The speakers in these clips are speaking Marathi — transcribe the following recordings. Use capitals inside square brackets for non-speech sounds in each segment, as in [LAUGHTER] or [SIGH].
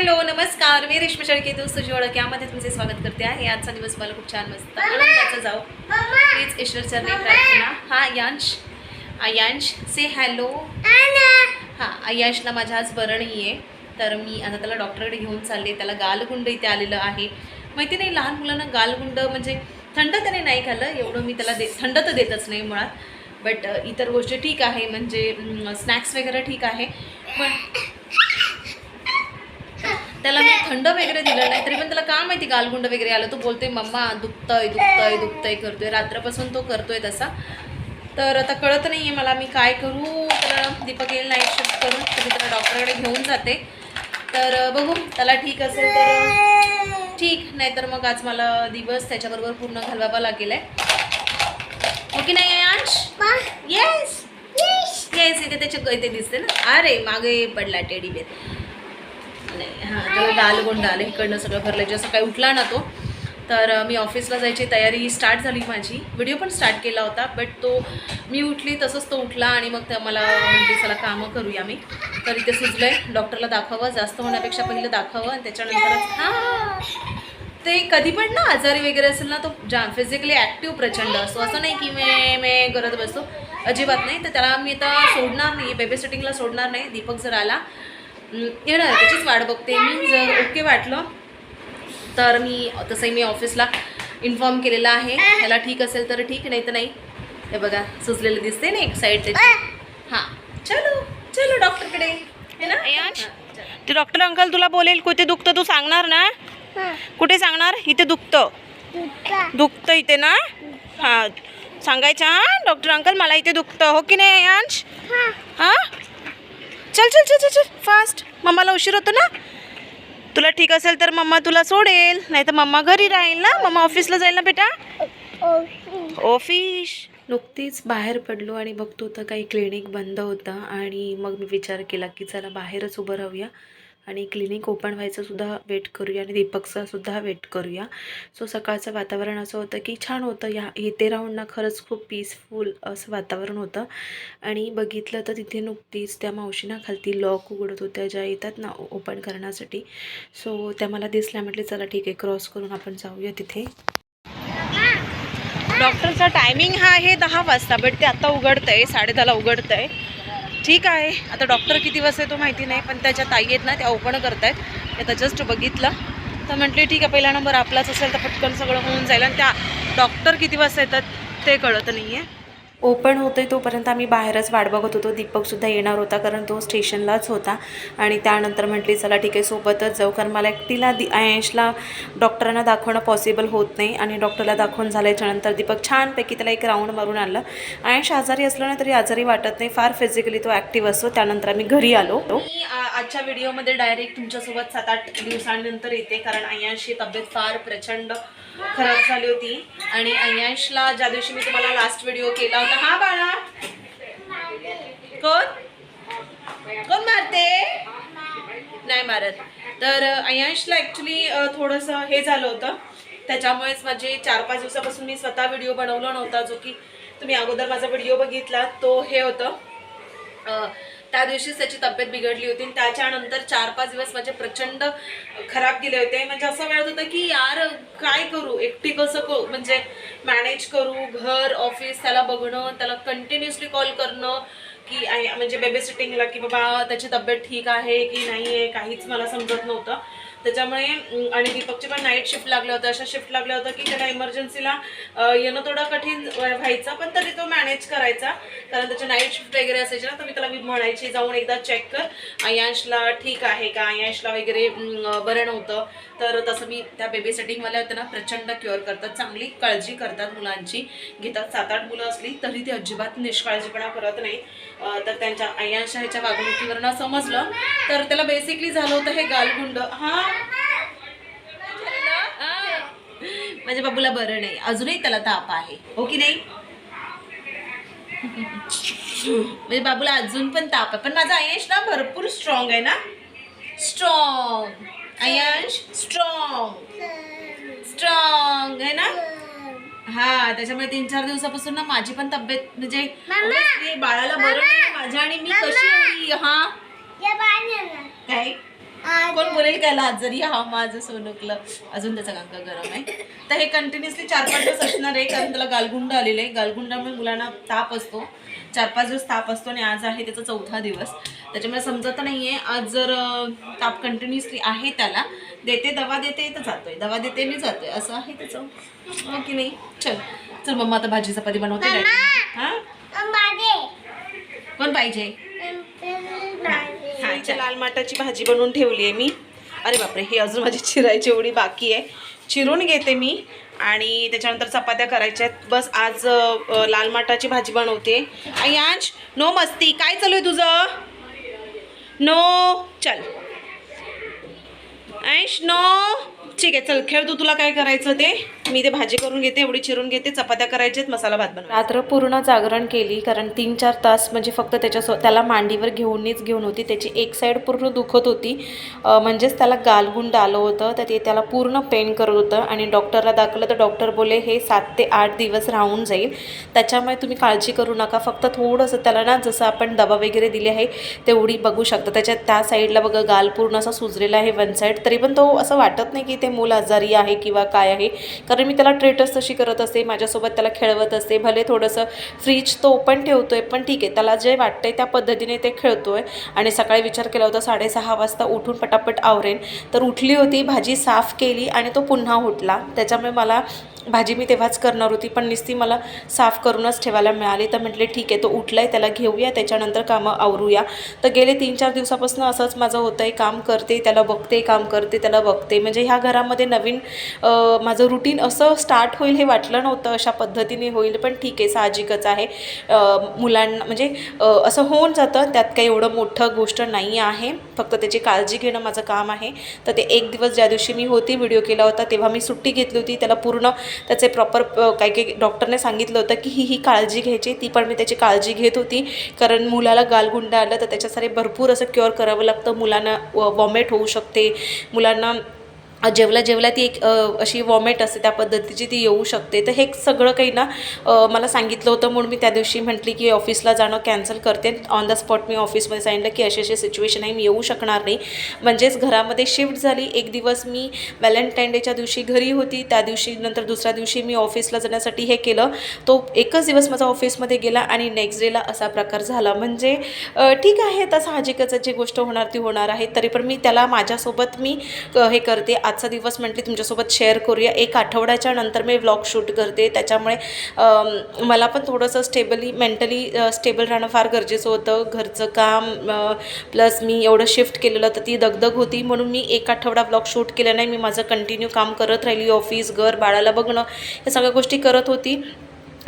हॅलो नमस्कार. मी रेश्मा शेळके तू सुजी ओळख यामध्ये तुमचे स्वागत करते आहे. आजचा दिवस मला खूप छान मस्त. आनंदाचा जाऊ. प्लीज ईश्वर चरणी प्रार्थना. हा यांश. आयांश से हॅलो हां आयांशला माझ्या आज बरं नाही आहे तर मी आता त्याला डॉक्टरकडे घेऊन चालले. त्याला गालगुंड इथे आलेलं आहे. माहिती नाही लहान मुलांना गालगुंड म्हणजे थंड त्याने नाही खाल्लं. एवढं मी त्याला दे थंड तर देतच नाही मुळात. बट इतर गोष्टी ठीक आहे. म्हणजे स्नॅक्स वगैरे ठीक आहे. पण त्याला मी थंड वगैरे दिलं नाही तरी पण त्याला का माहिती गालगुंड वगैरे आलं? तो बोलतोय मम्मा दुखतंय दुखतंय दुखतंय करतोय. रात्रपासून तो करतोय तसा. तर आता कळत नाही आहे मला मी काय करू. तर दीपक येईल नाईट शिफ्ट करून. तर मी त्याला डॉक्टरकडे घेऊन जाते. तर बघू. त्याला ठीक असेल तर ठीक. नाहीतर मग आज मला दिवस त्याच्याबरोबर पूर्ण घालवावा लागेल आहे. ओके नाही अंश? येस येस इथे त्याचे इथे दिसते ना. अरे मागे पडला टेडी बेर नाही. हां त्याला गालगोंड दाल इकडनं सगळं भरलं. जसं काही उठला ना तो तर मी ऑफिसला जायची तयारी स्टार्ट झाली माझी. व्हिडिओ पण स्टार्ट केला होता बट तो मी उठली तसंच तो उठला आणि मग त्या मला म्हणजे चला कामं करूया मी तर इथे सुचलं आहे डॉक्टरला दाखवावं जास्त होण्यापेक्षा पहिलं दाखवावं आणि त्याच्यानंतरच हां! ते कधी पण ना आजारी वगैरे असेल ना तो जा फिजिकली ॲक्टिव्ह प्रचंड. असतो असं नाही की मे मे करत बसतो. अजिबात नाही. तर त्याला मी आता सोडणार नाही बेबी सिटिंगला सोडणार नाही दीपक जर आला येणार त्याचीच वाट बघते मी. जर ओके वाटलं तर मी तसंही मी ऑफिसला इन्फॉर्म केलेलं आहे. त्याला ठीक असेल तर ठीक नाही तर नाही. हे बघा सुचलेलं दिसते ना एक साईड त्याची. हां. चलो चलो डॉक्टरकडे. है ना. ते डॉक्टर अंकल तुला बोलेल कुठे दुखतं तू सांगणार ना? कुठे सांगणार? इथे दुखतं. दुखतं. इथे ना? हां. सांगायचं हां डॉक्टर अंकल मला इथे दुखतं. हो की नाही अंश हां? चल चल चल चल चल. फास्ट मम्माला उशीर होतो ना? तुला ठीक असेल तर मम्मा तुला सोडेल. नाही तर मम्मा घरी राहील ना? मम्मा ऑफिसला जाईल ना बेटा? ऑफिस नुकतीच बाहेर पडलो आणि बघतो तर काही क्लिनिक बंद होतं आणि मग मी विचार केला की चला बाहेरच उभं राहूया. आणि क्लिनिक ओपन व्हायचं सुद्धा वेट करूया आणि दीपकचा सुद्धा वेट करूया. सो सकाळचं वातावरण असं होतं की छान होतं. या इथे राहून ना खरंच खूप पीसफुल असं वातावरण होतं. आणि बघितलं तर तिथे नुकतीच त्या मावशीना खालती लॉक उघडत होत्या ज्या येतात ना ओपन करण्यासाठी. सो त्या मला दिसल्या. म्हटले चला ठीक आहे. क्रॉस करून आपण जाऊया तिथे. डॉक्टरचा टायमिंग हा आहे दहा वाजता बट ते आता उघडतं आहे साडेदहाला उघडतं आहे ठीक आहे. आता डॉक्टर किती वाजता येतो माहिती नाही पण त्याच्या ताई आहेत ना त्या ओपन करत आहेत आता जस्ट बघितलं. तर म्हटले ठीक आहे पहिला नंबर आपलाच असेल तर पटकन सगळं होऊन जाईल. आणि त्या डॉक्टर किती वाजता येतात ते कळत नाही आहे ओपन होते तोपर्यंत आम्ही बाहेरच वाट बघत होतो. दीपकसुद्धा येणार होता कारण तो स्टेशनलाच होता. आणि त्यानंतर म्हटली चला ठीक आहे सोबतच जाऊ. कारण मला एकटीला दि आयशला डॉक्टरांना दाखवणं पॉसिबल होत नाही. आणि डॉक्टरला दाखवून झाल्याच्यानंतर दीपक छानपैकी त्याला एक राऊंड मारून आणलं. आयश आजारी असलं ना तरी आजारी वाटत नाही. फार फिजिकली तो ॲक्टिव्ह असतो. त्यानंतर आम्ही घरी आलो. मी आजच्या व्हिडिओमध्ये डायरेक्ट तुमच्यासोबत सात आठ दिवसांनंतर येते. कारण अय्यांशची तब्येत फार प्रचंड खराब झाली होती. आणि अय्यांशला ज्या दिवशी मी तुम्हाला लास्ट व्हिडिओ केला होता हा बाळा. कोण? कोण मारते? नाही मारत. तर अय्यांशला ॲक्च्युली थोडंसं हे झालं होतं. त्याच्यामुळेच माझे चार पाच दिवसापासून मी स्वतः व्हिडिओ बनवला नव्हता जो की तुम्ही अगोदर माझा व्हिडिओ बघितला तो हे होतं. त्या दिवशीच त्याची तब्येत बिघडली होती आणि त्याच्यानंतर चार पाच दिवस माझे प्रचंड खराब गेले होते. म्हणजे असं मिळत होतं की यार काय करू? एकटी कसं करू म्हणजे मॅनेज करू? घर ऑफिस त्याला बघणं त्याला कंटिन्युअसली कॉल करणं की म्हणजे बेबी सिटिंगला की बाबा त्याची तब्येत ठीक आहे की नाही आहे काहीच मला समजत नव्हतं. त्याच्यामुळे आणि दीपकची पण नाईट शिफ्ट लागलं होतं. अशा शिफ्ट लागलं होतं की त्याला इमर्जन्सीला येणं थोडं कठीण व्हायचं पण तरी तो मॅनेज करायचा. कारण त्याची नाईट शिफ्ट वगैरे असायची ना तर मी त्याला मी म्हणायची जाऊन एकदा चेक कर. आयांशला ठीक आहे का? आयांशला वगैरे बरं नव्हतं. तर तसं मी त्या बेबी सेटिंगवाल्या होत्या ना प्रचंड क्युअर करतात. चांगली काळजी करतात मुलांची. घेतात सात आठ मुलं असली तरी ती अजिबात निष्काळजीपणा करत नाही. तर त्यांच्या अय्यांशाहीच्या ह्याच्या वागणुकीवरनं समजलं. तर त्याला बेसिकली झालं होतं हे गालगुंड. हा? माझ्या बाबूला बरं नाही. अजूनही त्याला ताप आहे. हो की नाही? म्हणजे बाबूला अजून पण ताप आहे. पण माझा अयश ना भरपूर स्ट्रॉंग आहे ना? स्ट्रॉंग अयश स्ट्रॉंग स्ट्रॉंग आहे ना? हा त्याच्यामुळे तीन चार दिवसापासून ना माझी पण तब्येत म्हणजे obviously बाळाला बरं नाही माझ्या आणि मी कशी हा. काय? कोण बोलेल काय आज जरी हा माझं सोनकलं. अजून त्याचा गांगा गरम आहे. तर हे कंटिन्युअसली चार पाच दिवस असणार आहे कारण त्याला गालगुंड आलेले आहे. गालगुंडामुळे मुलांना ताप असतो. चार पाच दिवस ताप असतो आणि आज आहे त्याचा चौथा दिवस. त्याच्यामुळे समजत नाही आहे आज जर ताप कंटिन्युअसली आहे त्याला देते दवा देते तर जातोय. दवा देते मी जातोय. असं आहे त्याचं. हो की नाही? चल. चल मम्मा आता भाजी चपाती बनवते. हां? कोण पाहिजे? हा लाल माटाची भाजी बनवून ठेवली आहे मी. अरे बापरे ही अजून माझी चिरायची एवढी बाकी आहे. चिरून घेते मी आणि त्याच्यानंतर चपात्या करायच्या आहेत. बस आज लाल माटाची भाजी बनवते. आयांश नो मस्ती. काय चालू आहे तुझं? नो चल. ऐश नो. ठीक आहे चल खेळ तू तुला काय करायचं ते? मी ते भाजी करून घेते एवढी चिरून घेते चपात्या करायच्यात मसाला भात बनवा रात्र पूर्ण जागरण केली कारण तीन चार तास म्हणजे फक्त त्याच्या त्याला मांडीवर घेऊनच घेऊन होती त्याची एक साईड पूर्ण दुखत होती. म्हणजेच त्याला गालगुंड आलं होतं तर ते त्याला पूर्ण पेन करत होतं आणि डॉक्टरला दाखवलं तर डॉक्टर बोले हे सात ते आठ दिवस राहून जाईल. त्याच्यामुळे तुम्ही काळजी करू नका. फक्त थोडंसं त्याला ना जसं आपण दवा वगैरे दिली आहे तेवढी बघू शकता. त्याच्यात त्या साईडला बघा गाल पूर्ण असा सुजलेला आहे वन साईड. तरी पण तो असं वाटत नाही की ते मूल आजारी आहे किंवा काय आहे. कारण मी त्याला ट्रेटस तशी करत असते माझ्यासोबत त्याला खेळवत असते भले थोडंसं फ्रीज तो ओपन आहे पण ठीक आहे त्याला जे वाटतं आहे त्या पद्धतीने ते खेळतो आहे आणि सकाळी विचार केला होता साडेसहा वाजता उठून पटापट आवरेन. तर उठली होती भाजी साफ केली आणि तो पुन्हा उठला. त्याच्यामुळे मला भाजी मी तेव्हाच करणार होती पण नुसती मला साफ करूनच ठेवायला मिळाली. तर म्हटले ठीक आहे तो उठलाय त्याला घेऊया त्याच्यानंतर कामं आवरूया. तर गेले तीन चार दिवसापासून असंच माझं होतं आहे काम करते त्याला बघते काम करते त्याला बघते. म्हणजे ह्या घरामध्ये नवीन माझं रुटीन असं स्टार्ट होईल हे वाटलं नव्हतं अशा पद्धतीने होईल पण ठीक आहे साहजिकच आहे. मुलांना म्हणजे असं होऊन जातं त्यात काही एवढं मोठं गोष्ट नाही आहे. फक्त त्याची काळजी घेणं माझं काम आहे. तर ते एक दिवस ज्या दिवशी मी होती व्हिडिओ केला होता तेव्हा मी सुट्टी घेतली होती त्याला पूर्ण त्याचे प्रॉपर काही काही डॉक्टरने सांगितलं होतं की ही ही काळजी घ्यायची ती पण मी त्याची काळजी घेत होती. कारण मुलाला गालगुंड आलं तर त्याच्यासाठी भरपूर असं क्युअर करावं लागतं. मुलांना वॉमेट होऊ शकते. मुलांना जेवल्या जेवल्या ती एक अशी वॉमेट असते त्या पद्धतीची ती येऊ शकते. तर हे सगळं काही ना मला सांगितलं होतं म्हणून मी त्या दिवशी म्हटली की ऑफिसला जाणं कॅन्सल करते. ऑन द स्पॉट मी ऑफिसमध्ये सांगितलं की अशी अशी सिच्युएशन आहे मी येऊ शकणार नाही. म्हणजेच घरामध्ये शिफ्ट झाली. एक दिवस मी व्हॅलेंटाईन डेच्या दिवशी घरी होती. त्या दिवशी नंतर दुसऱ्या दिवशी मी ऑफिसला जाण्यासाठी हे केलं. तो एकच दिवस माझा ऑफिसमध्ये गेला आणि नेक्स्ट डेला असा प्रकार झाला. म्हणजे ठीक आहे आता साहजिकच जी गोष्ट होणार ती होणार आहे. तरी पण मी त्याला माझ्यासोबत मी हे करते. आजचा दिवस म्हटली तुमच्यासोबत शेअर करूया. एक आठवड्याच्या नंतर मी व्लॉग शूट करते. त्याच्यामुळे मला पण थोडंसं स्टेबली मेंटली स्टेबल राहणं फार गरजेचं होतं. घरचं काम प्लस मी एवढं शिफ्ट केलेलं तर ती दगदग होती. म्हणून मी एक आठवडा व्लॉग शूट केला नाही. मी माझं कंटिन्यू काम करत राहिली. ऑफिस घर बाळाला बघणं या सगळ्या गोष्टी करत होती.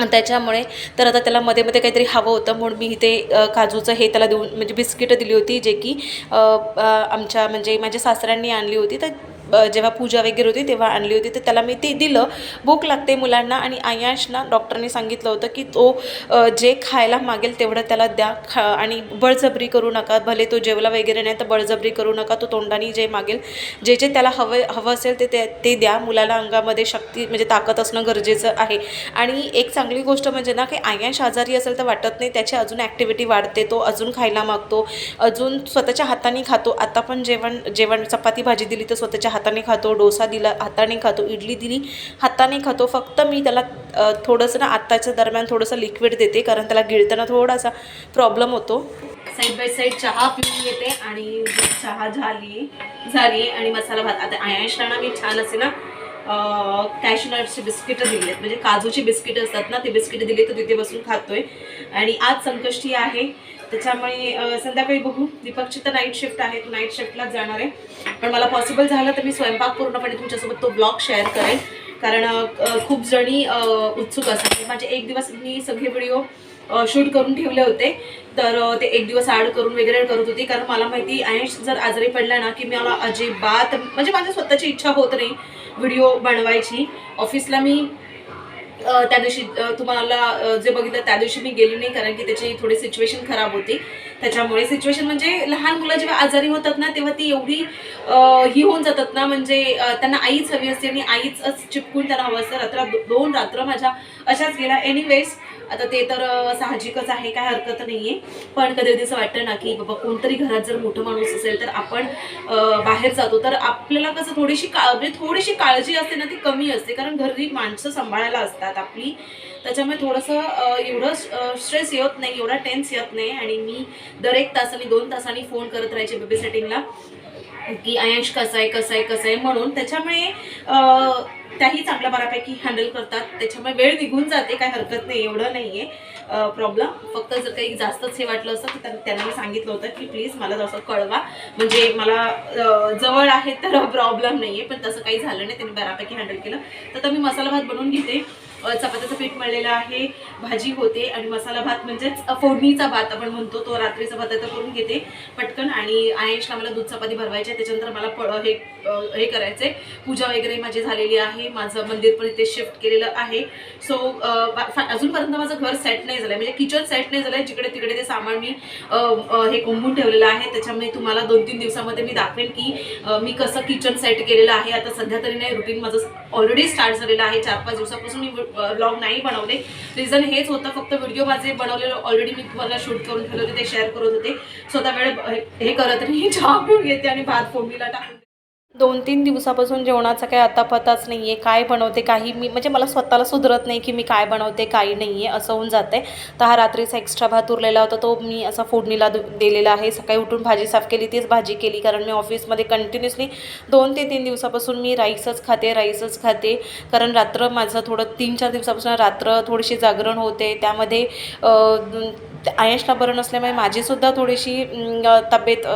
त्याच्यामुळे तर आता त्याला मध्ये मध्ये काहीतरी हवं होतं. म्हणून मी इथे काजूचं हे त्याला देऊन म्हणजे बिस्किटं दिली होती. जे की आमच्या म्हणजे माझ्या सासऱ्यांनी आणली होती. तर जेव्हा पूजा वगैरे होती तेव्हा आणली होती. तर त्याला मी ते दिलं. भूक लागते मुलांना आणि आयाशना डॉक्टरने सांगितलं होतं की तो जे खायला मागेल तेवढं त्याला द्या. खा आणि बळजबरी करू नका. भले तो जेवला वगैरे नाही तर बळजबरी करू नका. तो तोंडाने जे मागेल जे जे त्याला हवं हवं असेल ते ते ते द्या. मुलाला अंगामध्ये शक्ती म्हणजे ताकद असणं गरजेचं आहे. आणि एक चांगली गोष्ट म्हणजे ना की आयाश आजारी असेल तर वाटत नाही. त्याची अजून ॲक्टिव्हिटी वाढते. तो अजून खायला मागतो. अजून स्वतःच्या हाताने खातो. आता पण जेवण जेवण चपाती भाजी दिली तर स्वतःच्या हाताने खातो डोसा दिला हाताने खातो इडली दिली हाताने खातो. फक्त मी त्याला थोडंसं ना आत्ताच्या दरम्यान थोडंसं लिक्विड देते कारण त्याला गिळताना थोडासा प्रॉब्लेम होतो. साईड बाय साईड चहा पिऊन येते आणि चहा झाली झाली आणि मसाला भात. आता आयाशांना मी छान असे ना कॅशनटची बिस्किटं दिली आहेत म्हणजे काजूची बिस्किटं असतात ना ते बिस्किटं दिली तर तिथे बसून खातोय. आणि आज संकष्टी आहे. त्याच्यामुळे संध्याकाळी बघू. दीपकची तर नाईट शिफ्ट आहे तो नाईट शिफ्टलाच जाणार आहे. पण मला पॉसिबल झालं तर मी स्वयंपाक पूर्णपणे तुमच्यासोबत तो ब्लॉग शेअर करेन. कारण खूप जणी उत्सुक असतात. म्हणजे माझे एक दिवस मी सगळे व्हिडिओ शूट करून ठेवले होते. तर ते एक दिवस आड करून वगैरे करत होती. कारण मला माहिती आयुष जर आजारी पडला ना की मला अजिबात म्हणजे माझी स्वतःची इच्छा होत नाही व्हिडिओ बनवायची. ऑफिसला मी त्या दिवशी तुम्हाला जे बघितलं त्या दिवशी मी गेली नाही कारण की त्याची थोडी सिच्युएशन खराब होती. त्याच्यामुळे सिच्युएशन म्हणजे लहान मुलं जेव्हा आजारी होतात ना तेव्हा ती एवढी ही होऊन जातात ना म्हणजे त्यांना आईच हवी असते आणि आईच चिपकून त्यांना हवं असतं. रात्र दोन रात्र माझ्या अशाच गेल्या. एनिवेज आता ते तर साहजिकच आहे काय हरकत नाही आहे पण कधी कधी असं वाटतं ना की बाबा कोणतरी घरात जर मोठं माणूस असेल तर आपण बाहेर जातो. तर आपल्याला कसं थोडीशी का म्हणजे थोडीशी काळजी असते ना ती कमी असते. कारण घरी माणसं सांभाळायला असतात आपली. त्याच्यामुळे थोडंसं एवढं स्ट्रेस येत नाही एवढा टेन्स येत नाही. आणि मी दर एक तासाने दोन तासांनी फोन करत राहायचे बेबी सेटिंगला की आयश कसा आहे कसा आहे कसं आहे म्हणून. त्याच्यामुळे त्याही चांगल्या बऱ्यापैकी हँडल करतात. त्याच्यामुळे वेळ निघून जाते काय हरकत नाही एवढं नाही आहे प्रॉब्लेम फक्त जर काही जास्तच हे वाटलं असतं तर त्यांना मी सांगितलं होतं की प्लीज मला जसं कळवा. म्हणजे मला जवळ आहे तर प्रॉब्लेम नाही आहे पण तसं काही झालं नाही त्यांनी बऱ्यापैकी हँडल केलं. तर मी मसाला भात बनवून घेते. चपात्याचं पीठ मळलेलं आहे भाजी होते आणि मसाला भात म्हणजेच फोडणीचा भात आपण म्हणतो तो रात्रीचा भात आता करून घेते पटकन. आणि आयशला मला दूध चपाती भरवायची आहे त्याच्यानंतर मला प हे हे करायचं आहे पूजा वगैरे माझी झालेली आहे माझं मंदिर पण इथे शिफ्ट केलेलं आहे. सो अजूनपर्यंत माझं घर सेट नाही झालं म्हणजे किचन सेट नाही झालं जिकडे तिकडे ते सामान मी हे कोंबून ठेवलेलं आहे. त्याच्यामुळे तुम्हाला दोन तीन दिवसामध्ये मी दाखवेन की मी कसं किचन सेट केलेलं आहे. आता सध्या तरी नाही रुटीन माझं ऑलरेडी स्टार्ट झालेलं आहे. चार पाच दिवसापासून मी ब्लॉग नाही बनवले. रिझन हेच होतं फक्त व्हिडिओ माझे बनवलेले ऑलरेडी मी तुम्हाला शूट करून ठेवले होते ते शेअर करत होते. स्वतः वेळ हे- हे करत नाही चहा पिऊन घेते आणि भात फोडणीला टाकून. दोन तीन दिवसापासून जेवणाचा काही आतापताच नाही आहे काय बनवते काही मी म्हणजे मला स्वतःला सुधरत नाही की मी काय बनवते काही नाही आहे असं होऊन जाते तर हा रात्रीचा एक्स्ट्रा भात उरलेला होता तो मी असा फोडणीला दु- दिलेला आहे. सकाळी उठून भाजी साफ केली तीच भाजी केली कारण मी ऑफिसमध्ये कंटिन्युअसली दोन ते तीन दिवसापासून मी राईसच खाते राईसच खाते. कारण रात्र माझं थोडं तीन चार दिवसापासून रात्र थोडीशी जागरण होते. त्यामध्ये आयशला बरं नसल्यामुळे माझीसुद्धा थोडीशी तब्येत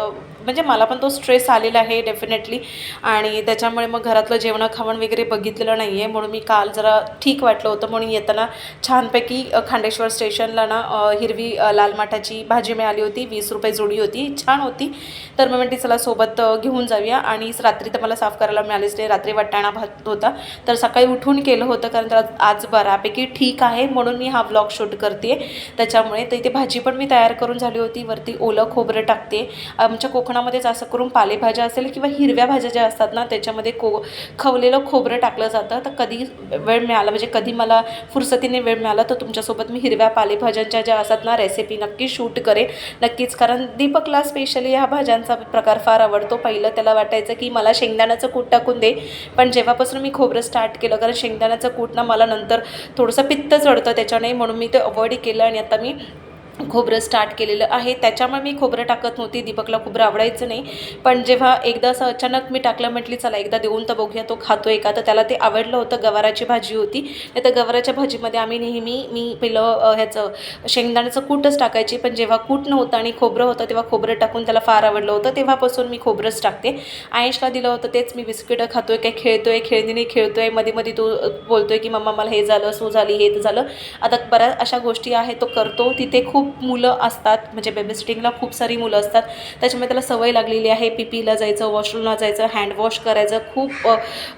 म्हणजे मला पण तो स्ट्रेस आलेला आहे डेफिनेटली आणि त्याच्यामुळे मग घरातलं जेवण खावण वगैरे बघितलेलं नाही आहे म्हणून मी काल जरा ठीक वाटलं होतं. म्हणून येताना छानपैकी खांडेश्वर स्टेशनला ना हिरवी लाल माठाची भाजी मिळाली होती. वीस रुपये जोडी होती. छान होती. तर मी म्हणते चला सोबत घेऊन जाऊया. आणि रात्री तर मला साफ करायला मिळालीच नाही. रात्री वाटाणा भात होता. तर सकाळी उठून केलं होतं कारण त्याला आज बऱ्यापैकी ठीक आहे. म्हणून मी हा ब्लॉग शूट करते त्याच्यामुळे तर इथे भाजी पण मी तयार करून झाली होती. वरती ओलं खोबरं टाकते आमच्या कोकणामध्ये जास्त करून पालेभाज्या असेल किंवा हिरव्या भाज्या ज्या असतात ना त्याच्यामध्ये को खवलेलं खोबरं टाकलं जातं. तर कधी वेळ मिळाला म्हणजे कधी मला फुरसतीने वेळ मिळाला तर तुमच्यासोबत मी हिरव्या पालेभाज्यांच्या ज्या असतात ना रेसिपी नक्की शूट करेन. नक्कीच कारण दीपकला स्पेशली ह्या भाज्यांचा प्रकार फार आवडतो. पहिलं त्याला वाटायचं की मला शेंगदाण्याचं कूट टाकून दे. पण जेव्हापासून मी खोबरं स्टार्ट केलं कारण शेंगदाण्याचं कूट ना मला नंतर थोडंसं पित्त चढतं त्याच्याने म्हणून मी ते अवॉइड केलं आणि आता मी खोबरं स्टार्ट केलेलं आहे. त्याच्यामुळे मी खोबरं टाकत नव्हती. दीपकला खोबरं आवडायचं नाही. पण जेव्हा एकदा असं अचानक मी टाकलं म्हटली चला एकदा देऊन तर बघूया तो खातोय का? तर त्याला ते आवडलं होतं गवाराची भाजी होती. नाही तर गवाराच्या भाजीमध्ये आम्ही नेहमी मी पहिलं ह्याचं शेंगदाण्याचं कूटच टाकायची. पण जेव्हा कूट नव्हतं आणि खोबरं होतं तेव्हा खोबरं टाकून त्याला फार आवडलं होतं. तेव्हापासून मी खोबरंच टाकते. आयशला दिलं होतं तेच मी बिस्किटं खातोय काय खेळतोय खेळणीने खेळतोय. मध्ये मध्ये तो बोलतो बोलतोय की मम्मा मला हे झालं सो झाली हे झालं. आता बऱ्याच अशा गोष्टी आहेत तो करतो तिथे खूप खूप मुलं असतात म्हणजे बेबी सिटिंगला खूप सारी मुलं असतात. त्याच्यामुळे त्याला सवय लागलेली आहे पीपीला जायचं वॉशरूमला जायचं हँडवॉश करायचं. खूप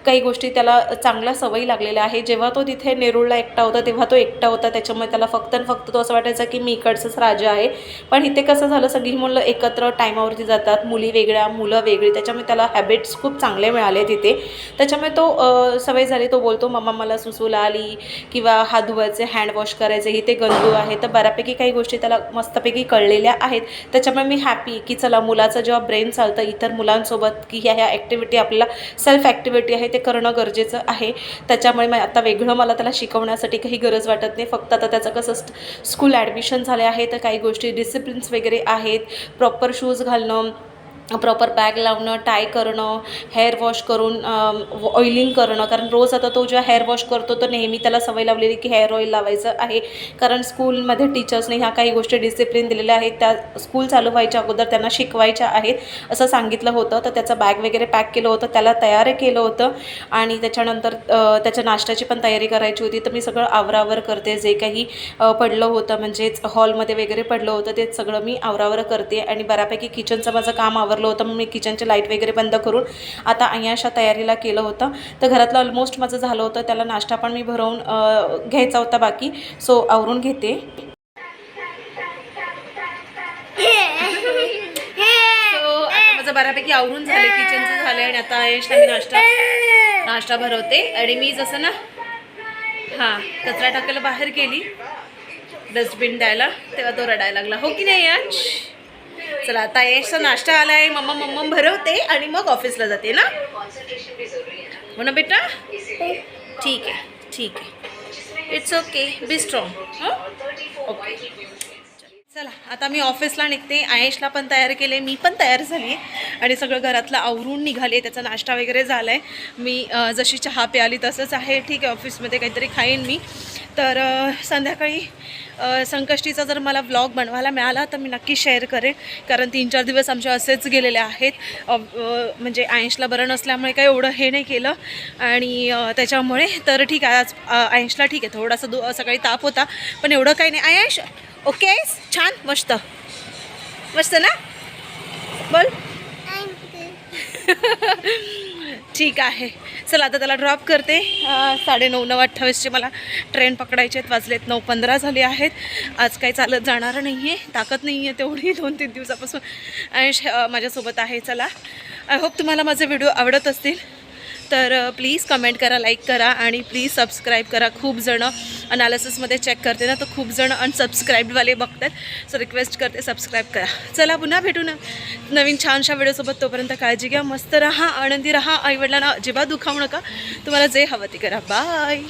काही गोष्टी त्याला चांगल्या सवयी लागलेल्या आहे. जेव्हा तो तिथे नेरूळला एकटा होता तेव्हा तो एकटा होता. त्याच्यामुळे त्याला फक्त आणि फक्त तो असं वाटायचा की मी इकडचंच राजा आहे. पण इथे कसं झालं सगळी मुलं एकत्र टायमावरती जातात. मुली वेगळ्या मुलं वेगळी. त्याच्यामुळे त्याला हॅबिट्स खूप चांगले मिळाले तिथे. त्याच्यामुळे तो सवय झाली. तो बोलतो मम्मा मला सुसूला आली किंवा हात धुवायचे हँडवॉश करायचे. इथे गंदू आहे. तर बऱ्यापैकी काही गोष्टी त्याला मस्तपैकी कळलेल्या आहेत. त्याच्यामुळे मी हॅपी की चला मुलाचं जेव्हा ब्रेन चालतं इतर मुलांसोबत की ह्या ह्या ॲक्टिव्हिटी आपल्याला सेल्फ ॲक्टिव्हिटी आहे ते करणं गरजेचं आहे. त्याच्यामुळे मग आता वेगळं मला त्याला शिकवण्यासाठी काही गरज वाटत नाही. फक्त आता त्याचं कसं स्कूल ॲडमिशन झाले आहे तर काही गोष्टी डिसिप्लिन्स वगैरे आहेत. प्रॉपर शूज घालणं प्रॉपर बॅग लावणं टाय करणं हेअर वॉश करून ऑइलिंग करणं. कारण रोज आता तो जेव्हा हेअर वॉश करतो तर नेहमी त्याला सवय लावलेली की हेअर ऑइल लावायचं आहे. कारण स्कूलमध्ये टीचर्सने ह्या काही गोष्टी डिसिप्लिन दिलेल्या आहेत. त्या स्कूल चालू व्हायच्या अगोदर त्यांना शिकवायच्या आहेत असं सांगितलं होतं. तर त्याचं बॅग वगैरे पॅक केलं होतं त्याला तयार केलं होतं. आणि त्याच्यानंतर त्याच्या नाश्त्याची पण तयारी करायची होती. तर मी सगळं आवरावर करते. जे काही पडलं होतं म्हणजेच हॉलमध्ये वगैरे पडलं होतं ते सगळं मी आवरावर करते. आणि बऱ्यापैकी किचनचं माझं काम आवरलं होतं. मी किचनचे लाइट वगैरे बंद करून आता अयाशा तयारीला केलं होतं. तर घरातलं ऑलमोस्ट माझं झालं होतं. त्याला नाश्ता पण मी भरवून घ्यायचा होता बाकी. सो आवरून घेते. [LAUGHS] बऱ्यापैकी आवरून झाले. किचनचं झालं आणि आता यशला मी नाश्ता नाश्ता भरवते. आणि मी जसं ना हां कचरा टाकायला बाहेर गेली. डस्टबिन द्यायला तेव्हा तो रडायला लागला. हो की नाही यश चला आता यशचा नाश्ता आलाय मम्मा मम्मा भरवते आणि मग ऑफिसला जाते ना? हो ना बेटा? ठीक आहे ठीक आहे. It's okay be strong okay चला आता मी ऑफिसला निघते. आयेशला पण तयार केले मी पण तयार झाली. आहे आणि सगळं घरातलं आवरून निघाले त्याचा नाश्ता वगैरे झाला आहे मी जशी चहा प्याली तसंच आहे. ठीक आहे ऑफिसमध्ये काहीतरी खाईन मी. तर संध्याकाळी संकष्टीचा जर मला ब्लॉग बनवायला मिळाला तर मी नक्की शेअर करेन. कारण तीन चार दिवस आमचे असेच गेलेले आहेत. म्हणजे आयंशला बरं नसल्यामुळे काही एवढं हे नाही केलं. आणि त्याच्यामुळे तर ठीक आहे आज आयंशला ठीक आहे. थोडासा दु सकाळी ताप होता पण एवढं काही नाही. आयंश ओके छान मस्त. मस्त ना? बोल. [LAUGHS] ठीक आहे. चला आता त्याला ड्रॉप करते. साडे नऊ नऊ अठ्ठावीसचे मला ट्रेन पकडायचे आहेत. वाजलेत नऊ पंधरा झाले आहेत. आज काही चालत जाणार नाही आहे ताकद नाही आहे तेवढी दोन तीन दिवसापासून. आणि माझ्यासोबत आहे. चला. आय होप तुम्हाला माझे व्हिडिओ आवडत असतील. तर प्लीज कमेंट करा लाईक करा आणि प्लीज सबस्क्राईब करा. खूप जणं अनालिसिसमध्ये चेक करते ना तर खूप जणं अनसबस्क्राईबवाले बघतात. सो रिक्वेस्ट करते सबस्क्राईब करा. चला पुन्हा भेटू ना. नवीन छानशा व्हिडिओसोबत तोपर्यंत काळजी घ्या मस्त राहा आनंदी राहा. आईवडिलांना अजिबात दुखावू नका. तुम्हाला जे हवं ते करा. बाय